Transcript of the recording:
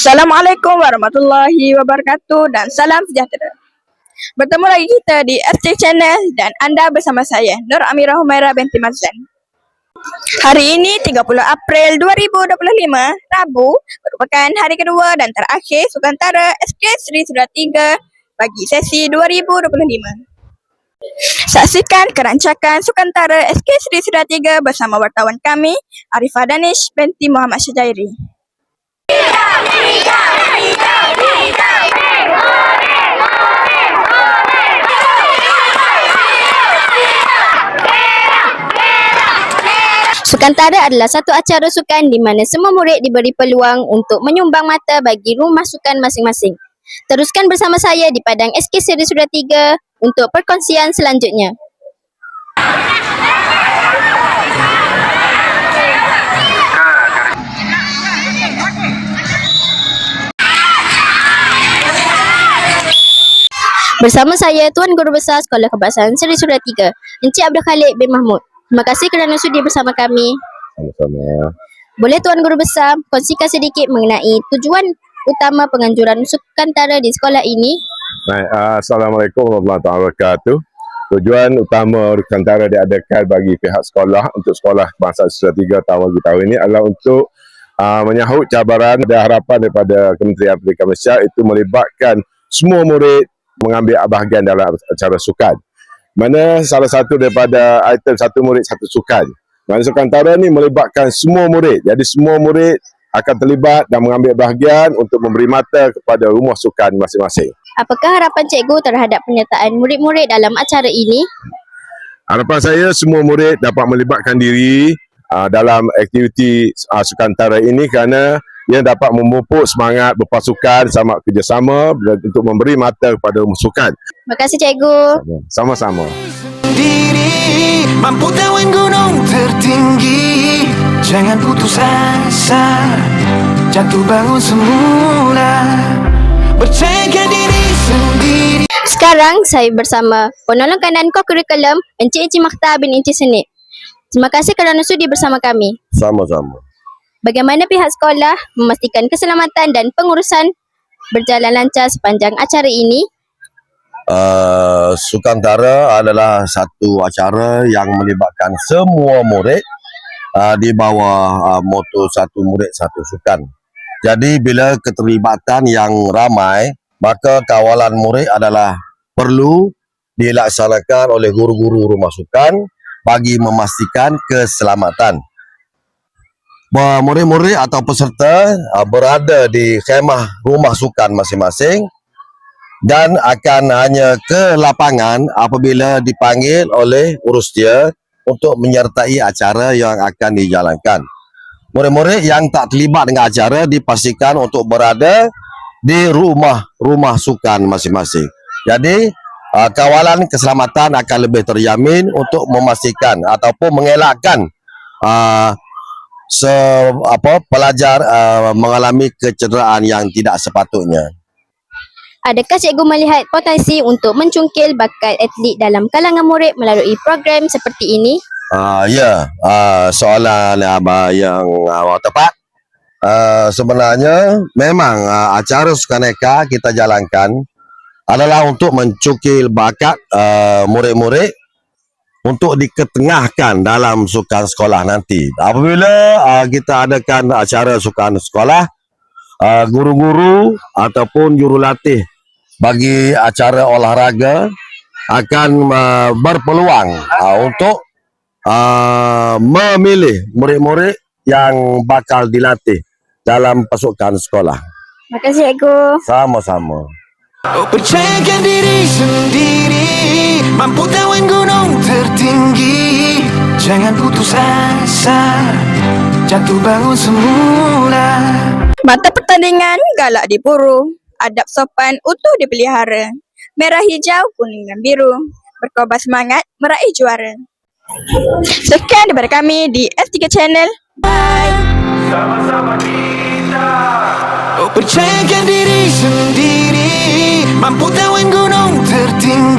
Assalamualaikum warahmatullahi wabarakatuh dan salam sejahtera. Bertemu lagi kita di ST Channel dan anda bersama saya Nur Amirah Humaira binti Mazlan. Hari ini 30 April 2025, Rabu, merupakan hari kedua dan terakhir Sukantara SK Sri Sudah 3 bagi sesi 2025. Saksikan kerancakan Sukantara SK Sri Sudah 3 bersama wartawan kami Arifah Danish binti Muhammad Syajairi. Sukantara adalah satu acara sukan di mana semua murid diberi peluang untuk menyumbang mata bagi rumah sukan masing-masing. Teruskan bersama saya di Padang SK Seri Sudah 3 untuk perkongsian selanjutnya. Bersama saya Tuan Guru Besar Sekolah Kebangsaan Seri Sudah 3, Encik Abdul Khalid bin Mahmud. Terima kasih kerana sudi bersama kami. Sama-sama. Boleh Tuan Guru Besar kongsikan sedikit mengenai tujuan utama penganjuran Sukantara di sekolah ini? Baik, uh, Assalamualaikum warahmatullahi wabarakatuh. Tujuan utama Nusantara diadakan bagi pihak sekolah untuk sekolah bangsa Siswa 3 tahun bagi tahun ini adalah untuk uh, menyahut cabaran dan harapan daripada Kementerian Pendidikan Malaysia itu melibatkan semua murid mengambil bahagian dalam acara sukan. Mana salah satu daripada item satu murid satu sukan. Mana Sukantara ni melibatkan semua murid. Jadi semua murid akan terlibat dan mengambil bahagian untuk memberi mata kepada rumah sukan masing-masing. Apakah harapan cikgu terhadap penyertaan murid-murid dalam acara ini? Harapan saya semua murid dapat melibatkan diri uh, dalam aktiviti uh, Sukantara ini kerana ia dapat memupuk semangat berpasukan sama kerjasama untuk memberi mata kepada rumah sukan. Terima kasih cikgu. Sama-sama. diri Mampu tawan gunung tertinggi Jangan putus asa Jatuh bangun semula Percayakan diri sendiri Sekarang saya bersama penolong kanan ko-kurikulum Encik Encik Makhtar bin Encik Senip. Terima kasih kerana sudi bersama kami. Sama-sama. Bagaimana pihak sekolah memastikan keselamatan dan pengurusan berjalan lancar sepanjang acara ini? uh, Sukantara adalah satu acara yang melibatkan semua murid uh, di bawah uh, moto satu murid satu sukan. Jadi bila keterlibatan yang ramai, maka kawalan murid adalah perlu dilaksanakan oleh guru-guru rumah sukan bagi memastikan keselamatan. Murid-murid atau peserta uh, berada di khemah rumah sukan masing-masing dan akan hanya ke lapangan apabila dipanggil oleh urus dia untuk menyertai acara yang akan dijalankan. Murid-murid yang tak terlibat dengan acara dipastikan untuk berada di rumah-rumah sukan masing-masing. Jadi, uh, kawalan keselamatan akan lebih terjamin untuk memastikan ataupun mengelakkan uh, se apa pelajar uh, mengalami kecederaan yang tidak sepatutnya. Adakah cikgu melihat potensi untuk mencungkil bakat atlet dalam kalangan murid melalui program seperti ini? Uh, ya, uh, soalan uh, yang uh, tepat. Uh, sebenarnya memang uh, acara sukaneka kita jalankan adalah untuk mencukil bakat uh, murid-murid untuk diketengahkan dalam sukan sekolah nanti. Apabila uh, kita adakan acara sukan sekolah, uh, guru-guru ataupun jurulatih bagi acara olahraga akan uh, berpeluang uh, untuk uh, memilih murid-murid yang bakal dilatih dalam pasukan sekolah. Terima kasih cikgu. Sama-sama. Oh percayakan diri sendiri Mampu tawan tertinggi Jangan putus asa Jatuh bangun semula Mata pertandingan galak diburu. Adab sopan utuh dipelihara. Merah hijau, kuning dan biru. Berkobar semangat meraih juara. Sekian daripada kami di S3 Channel. Bye. Oh percayakan diri sendiri Mampu tawan gunung tertinggi